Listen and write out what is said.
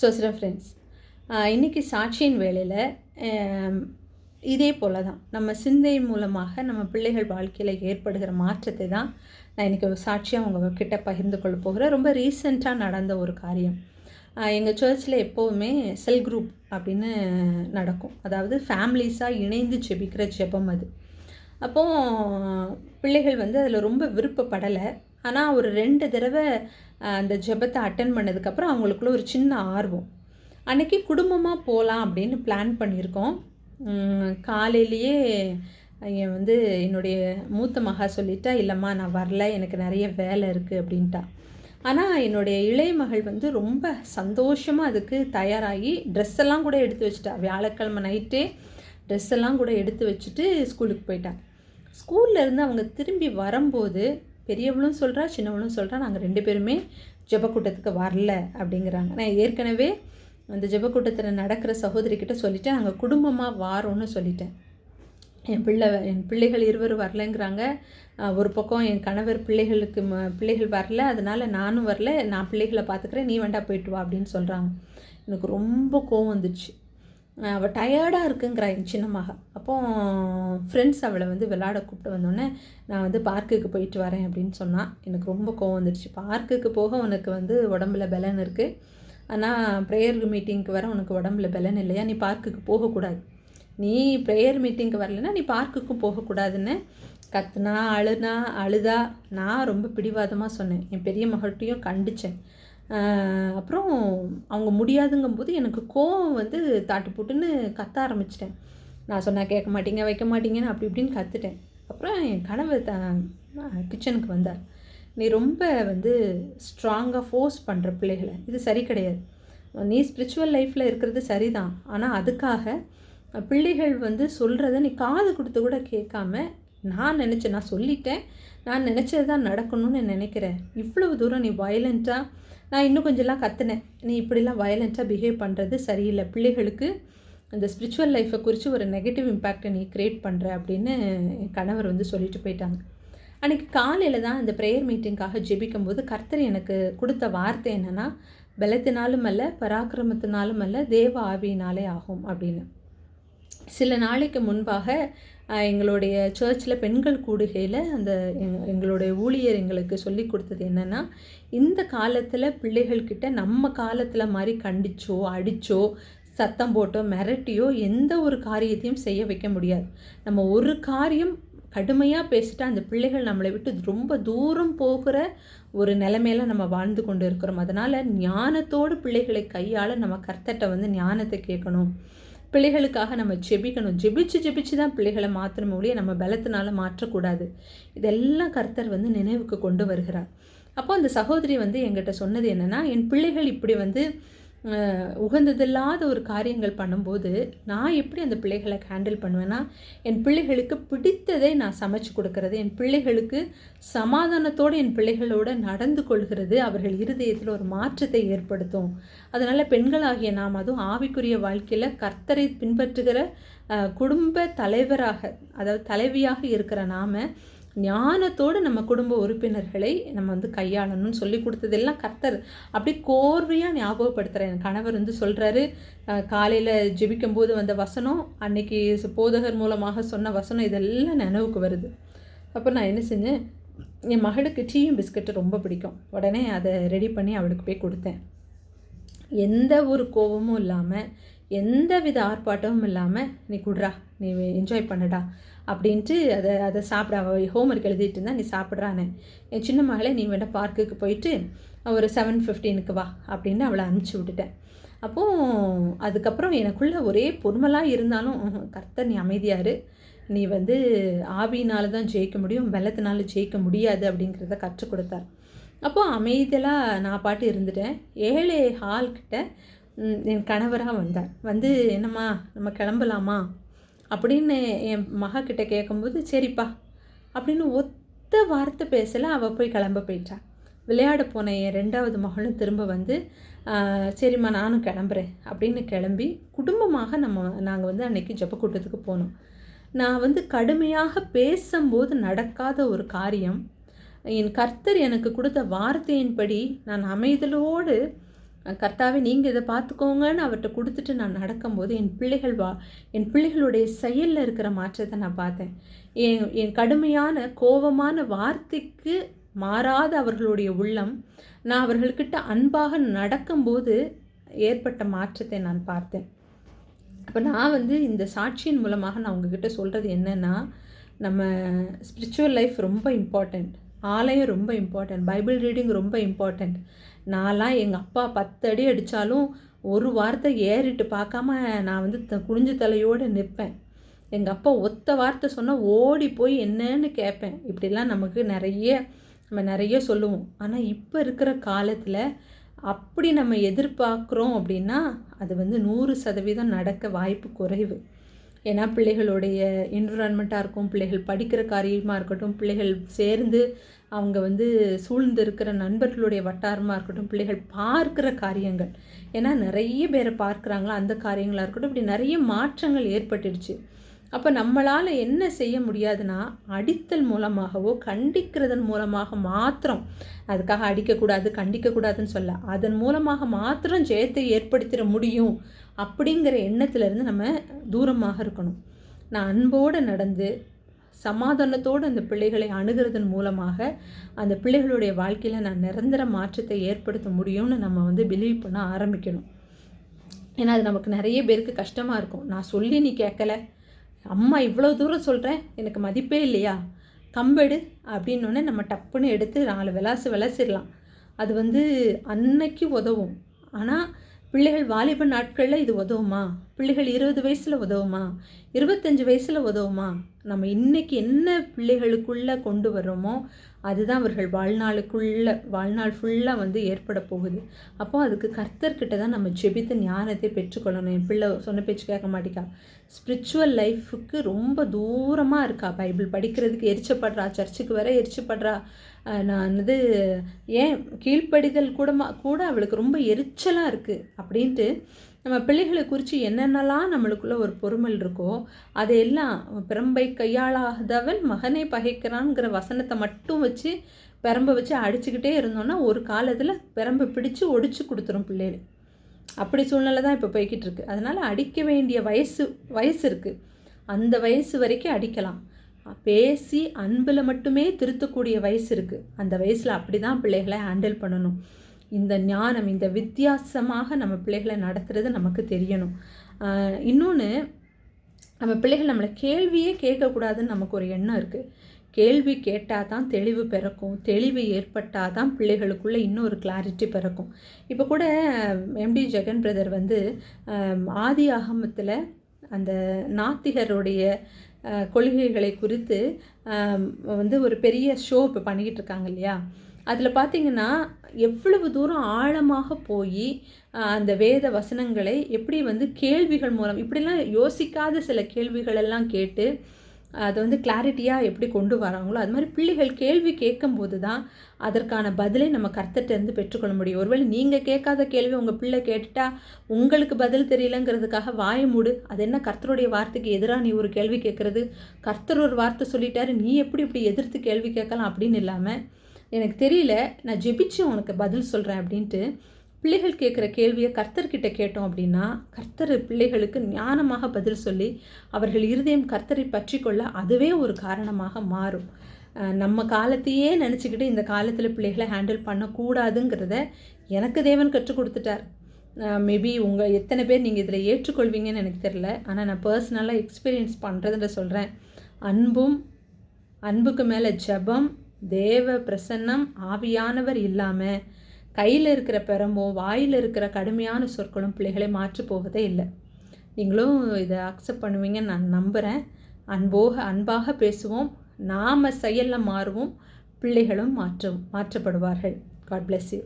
So சில friends இன்றைக்கி சாட்சியின் வேலையில் இதே போல தான் நம்ம சிந்தை மூலமாக நம்ம பிள்ளைகள் வாழ்க்கையில் ஏற்படுகிற மாற்றத்தை தான் நான் இன்றைக்கி ஒரு சாட்சியாக உங்ககிட்ட பகிர்ந்து கொள்ள போகிறேன். ரொம்ப ரீசெண்டாக நடந்த ஒரு காரியம். எங்கள் சர்ச்சில் எப்போவுமே செல் குரூப் அப்படின்னு நடக்கும். அதாவது ஃபேமிலிஸாக இணைந்து ஜெபிக்கிற ஜெபம் அது. அப்போது பிள்ளைகள் வந்து அதில் ரொம்ப விருப்பப்படலை. ஆனால் ஒரு ரெண்டு தடவை அந்த ஜெபத்தை அட்டன் பண்ணதுக்கப்புறம் அவங்களுக்குள்ள ஒரு சின்ன ஆர்வம். அன்றைக்கி குடும்பமாக போகலாம் அப்படின்னு பிளான் பண்ணியிருக்கோம். காலையிலேயே என் வந்து என்னுடைய மூத்த மகா சொல்லிட்டா இல்லைம்மா நான் வரல எனக்கு நிறைய வேலை இருக்குது அப்படின்ட்டா. ஆனால் என்னுடைய இளைய மகள் வந்து ரொம்ப சந்தோஷமாக அதுக்கு தயாராகி ட்ரெஸ் எல்லாம் கூட எடுத்து வச்சுட்டா. வியாழக்கிழமை நைட்டே ட்ரெஸ் எல்லாம் கூட எடுத்து வச்சுட்டு ஸ்கூலுக்கு போயிட்டான் ஸ்கூல்லேருந்து அவங்க திரும்பி வரும்போது பெரியவளும் சொல்கிறா சின்னவளும் சொல்கிறா நாங்கள் ரெண்டு பேருமே ஜெபக்கூட்டத்துக்கு வரல அப்படிங்கிறாங்க. நான் ஏற்கனவே அந்த ஜெபக்கூட்டத்தில் நடக்கிற சகோதரிக்கிட்ட சொல்லிவிட்டேன் நாங்கள் குடும்பமாக வாரோன்னு சொல்லிட்டேன். என் பிள்ளை என் பிள்ளைகள் இருவர் வரலைங்கிறாங்க. ஒரு பக்கம் என் கணவர் பிள்ளைகளுக்கு ம பிள்ளைகள் வரல. அதனால் நானும் வரல. நான் பிள்ளைகளை பார்த்துக்கிறேன். நீ வேண்டா போயிட்டு வா அப்படின்னு சொல்கிறாங்க எனக்கு ரொம்ப கோவம் வந்துச்சு. அவள் டயர்டாக இருக்குங்கிறா என் சின்ன மக. அப்போ ஃப்ரெண்ட்ஸ் அவளை வந்து விளாட கூப்பிட்டு வந்தோடனே நான் வந்து பார்க்குக்கு போயிட்டு வரேன் அப்படின்னு சொன்னான் எனக்கு ரொம்ப கோவம் வந்துடுச்சு பார்க்குக்கு போக உனக்கு வந்து உடம்புல பலன் இருக்குது ஆனால் ப்ரேயர் மீட்டிங்க்கு வர உனக்கு உடம்புல பலன் இல்லையா? நீ பார்க்குக்கு போகக்கூடாது நீ ப்ரேயர் மீட்டிங்க்கு வரலன்னா நீ பார்க்குக்கும் போகக்கூடாதுன்னு கத்துனா அழுனா அழுதா நான் ரொம்ப பிடிவாதமாக சொன்னேன். என் பெரிய மகட்டையும் கண்டித்தேன் அப்புறம் அவங்க முடியாதுங்கும்போது எனக்கு கோவம் வந்து தாட்டு போட்டுன்னு கத்த ஆரம்பிச்சிட்டேன். நான் சொன்னால் கேட்க மாட்டீங்க வைக்க மாட்டீங்கன்னு அப்படி இப்படின்னு கற்றுட்டேன் அப்புறம் என் கணவர் த கிச்சனுக்கு வந்தார். நீ ரொம்ப வந்து ஸ்ட்ராங்காக ஃபோர்ஸ் பண்ணுற பிள்ளைகளை. இது சரி கிடையாது. நீ ஸ்பிரிச்சுவல் லைஃப்பில் இருக்கிறது சரிதான். ஆனால் அதுக்காக பிள்ளைகள் வந்து சொல்கிறத நீ காது கொடுத்து கூட கேட்காம நான் நினச்சேன் நான் சொல்லிட்டேன். நான் நினச்சது தான் நடக்கணும்னு நினைக்கிறேன் இவ்வளவு தூரம் நீ வயலண்ட்டாக நான் இன்னும் கொஞ்சம்லாம் கற்றுனேன் நீ இப்படிலாம் வயலண்ட்டாக பிஹேவ் பண்ணுறது சரியில்லை. பிள்ளைகளுக்கு அந்த ஸ்பிரிச்சுவல் லைஃப்பை குறித்து ஒரு நெகட்டிவ் இம்பேக்டை நீ க்ரியேட் பண்ணுற அப்படின்னு என் கணவர் வந்து சொல்லிட்டு போயிட்டாங்க. அன்றைக்கி காலையில் தான் அந்த ப்ரேயர் மீட்டிங்காக ஜெபிக்கும் போது கர்த்தர் எனக்கு கொடுத்த வார்த்தை என்னென்னா பலத்தினாலும் அல்ல பராக்கிரமத்தினாலும் அல்ல தேவ ஆவியினாலே ஆகும் அப்படின்னு. சில நாளைக்கு முன்பாக எங்களுடைய சர்ச்சில் பெண்கள் கூடுகையில் அந்த எங்களுடைய ஊழியர் எங்களுக்கு சொல்லி கொடுத்தது என்னென்னா இந்த காலத்தில் பிள்ளைகள்கிட்ட நம்ம காலத்தில் மாதிரி கண்டிச்சோ அடித்தோ சத்தம் போட்டோ மிரட்டியோ எந்த ஒரு காரியத்தையும் செய்ய வைக்க முடியாது. நம்ம ஒரு காரியம் கடுமையாக பேசிட்டு அந்த பிள்ளைகள் நம்மளை விட்டு ரொம்ப தூரம் போகிற ஒரு நிலைமையில நம்ம வாழ்ந்து கொண்டு இருக்கிறோம். அதனால் ஞானத்தோடு பிள்ளைகளை கையாள நம்ம கர்த்தட்ட வந்து ஞானத்தை கேட்கணும். பிள்ளைகளுக்காக நம்ம ஜெபிக்கணும். ஜெபிச்சு ஜெபிச்சு தான் பிள்ளைகளை மாற்றணும் ஒழிய நம்ம பலத்தினால மாற்றக்கூடாது. இதெல்லாம் கர்த்தர் வந்து நினைவுக்கு கொண்டு வருகிறார். அப்போ அந்த சகோதரி வந்து எங்கிட்ட சொன்னது என்னென்னா என் பிள்ளைகள் இப்படி வந்து உகந்ததில்லாத ஒரு காரியங்கள் பண்ணும்போது நான் எப்படி அந்த பிள்ளைகளை ஹேண்டில் பண்ணுவேன்னா என் பிள்ளைகளுக்கு பிடித்ததை நான் சமைச்சு கொடுக்கறது என் பிள்ளைகளுக்கு சமாதானத்தோடு என் பிள்ளைகளோடு நடந்து கொள்கிறது அவர்கள் இருதயத்தில் ஒரு மாற்றத்தை ஏற்படுத்தும். அதனால் பெண்களாகிய நாம் அதுவும் ஆவிக்குரிய வாழ்க்கையில் கர்த்தரை பின்பற்றுகிற குடும்ப தலைவராக அதாவது தலைவியாக இருக்கிற நாம் ஞானத்தோடு நம்ம குடும்ப உறுப்பினர்களை நம்ம வந்து கையாளணும்னு சொல்லி கொடுத்ததெல்லாம் கர்த்தர் அப்படி கோர்வையாக ஞாபகப்படுத்துகிறேன் என் கணவர் வந்து சொல்கிறாரு காலையில் ஜெபிக்கும்போது வந்த வசனம் அன்னைக்கு போதகர் மூலமாக சொன்ன வசனம் இதெல்லாம் நினைவுக்கு வருது. அப்போ நான் என்ன செஞ்சேன் என் மகளுக்கு டீயும் பிஸ்கட்டு ரொம்ப பிடிக்கும். உடனே அதை ரெடி பண்ணி அவளுக்கு போய் கொடுத்தேன். எந்த ஒரு கோபமும் இல்லாமல் எந்த வித ஆர்ப்பாட்டமும் இல்லாமல் நீ குடுறா நீ என்ஜாய் பண்ணடா அப்படின்ட்டு அதை அதை சாப்பிட. அவள் ஹோம்ஒர்க் எழுதிட்டு இருந்தா நீ சாப்பிட்றானே. என் சின்ன மகளே நீ வேண்டாம் பார்க்குக்கு போயிட்டு ஒரு செவன் ஃபிஃப்டீனுக்கு வா அப்படின்னு அவளை அனுப்பிச்சி விட்டுட்டேன். அப்போது அதுக்கப்புறம் எனக்குள்ளே ஒரே பொறுமலாக இருந்தாலும் கர்த்தர் நீ அமைதியாரு. நீ வந்து ஆவியினால தான் ஜெயிக்க முடியும் வெள்ளத்தினால ஜெயிக்க முடியாது அப்படிங்கிறத கற்றுக் கொடுத்தார். அப்போது அமைதியெல்லாம் நான் பாட்டு இருந்துட்டேன். ஏழே ஹால்கிட்ட என் கணவராக வந்தார். வந்து என்னம்மா நம்ம கிளம்பலாமா? அப்படின்னு என் மகக்கிட்ட கேட்கும்போது சரிப்பா அப்படின்னு ஒத்த வார்த்தை பேசலை அவள் போய் கிளம்ப போயிட்டான் விளையாட போன என் ரெண்டாவது மகளும் திரும்ப வந்து சரிம்மா நானும் கிளம்புறேன் அப்படின்னு கிளம்பி குடும்பமாக நம்ம நாங்கள் வந்து அன்றைக்கி ஜப்பக்கூட்டத்துக்கு போனோம். நான் வந்து கடுமையாக பேசும்போது நடக்காத ஒரு காரியம். என் கர்த்தர் எனக்கு கொடுத்த வார்த்தையின்படி நான் அமைதலோடு கர்த்தாவே நீங்கள் இதை பார்த்துக்கோங்கன்னு அவர்கிட்ட கொடுத்துட்டு நான் நடக்கும்போது என் பிள்ளைகள் வா என் பிள்ளைகளுடைய செயலில் இருக்கிற மாற்றத்தை நான் பார்த்தேன். என் என் கடுமையான கோபமான வார்த்தைக்கு மாறாத அவர்களுடைய உள்ளம் நான் அவர்கள்கிட்ட அன்பாக நடக்கும்போது ஏற்பட்ட மாற்றத்தை நான் பார்த்தேன். அப்போ நான் வந்து இந்த சாட்சியின் மூலமாக நான் உங்ககிட்ட சொல்கிறது என்னென்னா நம்ம ஸ்பிரிச்சுவல் லைஃப் ரொம்ப இம்பார்ட்டண்ட் ஆலயம் ரொம்ப இம்பார்ட்டண்ட் பைபிள் ரீடிங் ரொம்ப இம்பார்ட்டண்ட் நான்லாம் எங்கள் அப்பா பத்து அடி அடித்தாலும் ஒரு வார்த்தை ஏறிட்டு பார்க்காம நான் வந்து த குனிஞ்சு தலையோடு நிற்பேன். எங்கள் அப்பா ஒத்த வார்த்தை சொன்னால் ஓடி போய் என்னன்னு கேட்பேன். இப்படிலாம் நமக்கு நிறைய நம்ம நிறைய சொல்லுவோம். ஆனால் இப்போ இருக்கிற காலத்தில் அப்படி நம்ம எதிர்பார்க்குறோம் அப்படின்னா அது வந்து நூறு சதவீதம் நடக்க வாய்ப்பு குறைவு. ஏன்னா பிள்ளைகளுடைய என்விரான்மெண்ட்டாக இருக்கும் பிள்ளைகள் படிக்கிற காரியமாக இருக்கட்டும் பிள்ளைகள் சேர்ந்து அவங்க வந்து சூழ்ந்து இருக்கிற நண்பர்களுடைய வட்டாரமாக இருக்கட்டும் பிள்ளைகள் பார்க்குற காரியங்கள். ஏன்னா நிறைய பேரை பார்க்குறாங்களா அந்த காரியங்களாக இருக்கட்டும் இப்படி நிறைய மாற்றங்கள் ஏற்பட்டுடுச்சு. அப்போ நம்மளால் என்ன செய்ய முடியாதுன்னா அடித்தல் மூலமாகவோ கண்டிக்கிறதன் மூலமாக மாத்திரம் அதுக்காக அடிக்கக்கூடாது கண்டிக்கக்கூடாதுன்னு சொல்ல அதன் மூலமாக மாத்திரம் ஜெயத்தை ஏற்படுத்திட முடியும் அப்படிங்கிற எண்ணத்துலேருந்து நம்ம தூரமாக இருக்கணும். நான் அன்போடு நடந்து சமாதானத்தோடு அந்த பிள்ளைகளை அணுகிறதன் மூலமாக அந்த பிள்ளைகளுடைய வாழ்க்கையில் நான் நிரந்தர மாற்றத்தை ஏற்படுத்த முடியும்னு நம்ம வந்து பிலீவ் பண்ண ஆரம்பிக்கணும். ஏன்னா அது நமக்கு நிறைய பேருக்கு கஷ்டமாக இருக்கும். நான் சொல்லி நீ கேட்கல. அம்மா இவ்வளோ தூரம் சொல்கிறேன் எனக்கு மதிப்பே இல்லையா? கம்பெடு அப்படின்னோடனே நம்ம டப்புன்னு எடுத்து நாலு விளாசு விளாசிடலாம். அது வந்து அன்னைக்கு உதவும். ஆனால் பிள்ளைகள் வாலிப நாட்களில் இது உதவுமா? பிள்ளைகள் இருபது வயசில் உதவுமா? இருபத்தஞ்சி வயசில் உதவுமா? நம்ம இன்றைக்கி என்ன பிள்ளைகளுக்குள்ளே கொண்டு வர்றோமோ அதுதான் அவர்கள் வாழ்நாளுக்குள்ள வாழ்நாள் ஃபுல்லாக வந்து ஏற்பட போகுது. அப்போ அதுக்கு கர்த்தர்கிட்ட தான் நம்ம ஜெபித்த ஞானத்தை பெற்றுக்கொள்ளணும். என் பிள்ளை சொன்ன பேச்சு கேட்க மாட்டேக்கா. ஸ்பிரிச்சுவல் லைஃபுக்கு ரொம்ப தூரமாக இருக்கா? பைபிள் படிக்கிறதுக்கு எரிச்சப்படுறா சர்ச்சுக்கு வர எரிச்சப்படுறா. நான் வந்து ஏன் கீழ்ப்படிதல் கூட கூட அவளுக்கு ரொம்ப எரிச்சலாக இருக்குது அப்படின்ட்டு நம்ம பிள்ளைகளை குறித்து என்னென்னலாம் நம்மளுக்குள்ள ஒரு பொறுமல் இருக்கோ அதையெல்லாம் பிரம்பை கையாளாதவன் மகனை பகைக்கிறான்ங்கிற வசனத்தை மட்டும் வச்சு பெரம்பை வச்சு அடிச்சுக்கிட்டே இருந்தோன்னா ஒரு காலத்தில் பெரம்பை பிடிச்சு ஒடிச்சு கொடுத்துரும் பிள்ளைகள். அப்படி சூழ்நிலை தான் இப்போ போய்கிட்டு இருக்கு. அதனால் அடிக்க வேண்டிய வயசு வயசு இருக்குது அந்த வயசு வரைக்கும் அடிக்கலாம். பேசி அன்பில் மட்டுமே திருத்தக்கூடிய வயசு இருக்குது அந்த வயசில் அப்படி தான் பிள்ளைகளை ஹேண்டில் பண்ணணும். இந்த ஞானம் இந்த வித்தியாசமாக நம்ம பிள்ளைகளை நடத்துகிறது நமக்கு தெரியணும். இன்னொன்று நம்ம பிள்ளைகள் நம்மளை கேள்வியே கேட்கக்கூடாதுன்னு நமக்கு ஒரு எண்ணம் இருக்குது கேள்வி கேட்டால் தான் தெளிவு பிறக்கும். தெளிவு ஏற்பட்டால் தான் பிள்ளைகளுக்குள்ளே இன்னொரு கிளாரிட்டி பிறக்கும். இப்போ கூட எம்டி ஜெகன் பிரதர் வந்து ஆதி அகமத்தில் அந்த நாத்திகருடைய கொள்கைகளை குறித்து வந்து ஒரு பெரிய ஷோ இப்போ பண்ணிக்கிட்டு இருக்காங்க இல்லையா? அதில் பார்த்திங்கன்னா எவ்வளவு தூரம் ஆழமாக போய் அந்த வேத வசனங்களை எப்படி வந்து கேள்விகள் மூலம் இப்படிலாம் யோசிக்காத சில கேள்விகளெல்லாம் கேட்டு அதை வந்து கிளாரிட்டியாக எப்படி கொண்டு வராங்களோ அது மாதிரி பிள்ளைகள் கேள்வி கேட்கும்போது தான் அதற்கான பதிலை நம்ம கர்த்தட்டேருந்து பெற்றுக்கொள்ள முடியும். ஒருவேளை நீங்கள் கேட்காத கேள்வி உங்கள் பிள்ளை கேட்டுட்டா உங்களுக்கு பதில் தெரியலங்கிறதுக்காக வாய மூடு. அது என்ன கர்த்தருடைய வார்த்தைக்கு எதிராக நீ ஒரு கேள்வி கேட்குறது? கர்த்தர் ஒரு வார்த்தை சொல்லிட்டாரு நீ எப்படி இப்படி எதிர்த்து கேள்வி கேட்கலாம் அப்படின்னு இல்லாமல் எனக்கு தெரியல நான் ஜெபிச்சு உனக்கு பதில் சொல்கிறேன் அப்படின்ட்டு பிள்ளைகள் கேட்குற கேள்வியை கர்த்தர்கிட்ட கேட்டோம் அப்படின்னா கர்த்தர் பிள்ளைகளுக்கு ஞானமாக பதில் சொல்லி அவர்கள் இருதயம் கர்த்தரை பற்றி கொள்ள அதுவே ஒரு காரணமாக மாறும். நம்ம காலத்தையே நினச்சிக்கிட்டு இந்த காலத்தில் பிள்ளைகளை ஹேண்டில் பண்ணக்கூடாதுங்கிறத எனக்கு தேவன் கற்றுக் கொடுத்துட்டார். மேபி உங்கள் எத்தனை பேர் நீங்கள் இதில் ஏற்றுக்கொள்வீங்கன்னு எனக்கு தெரில ஆனால் நான் பர்சனலாக எக்ஸ்பீரியன்ஸ் பண்ணுறதுன்ற சொல்கிறேன் அன்பும் அன்புக்கு மேலே ஜபம் தேவ பிரசன்னம் ஆவியானவர் இல்லாமல் கையில் இருக்கிற பெரம்போ வாயில் இருக்கிற கடுமையான சொற்களும் பிள்ளைகளை மாற்றி போவதே இல்லை. நீங்களும் இதை அக்செப்ட் பண்ணுவீங்கன்னு நான் நம்புகிறேன் அன்போக அன்பாக பேசுவோம். நாம் செயலில் மாறுவோம். பிள்ளைகளும் மாற்றும் மாற்றப்படுவார்கள். God bless you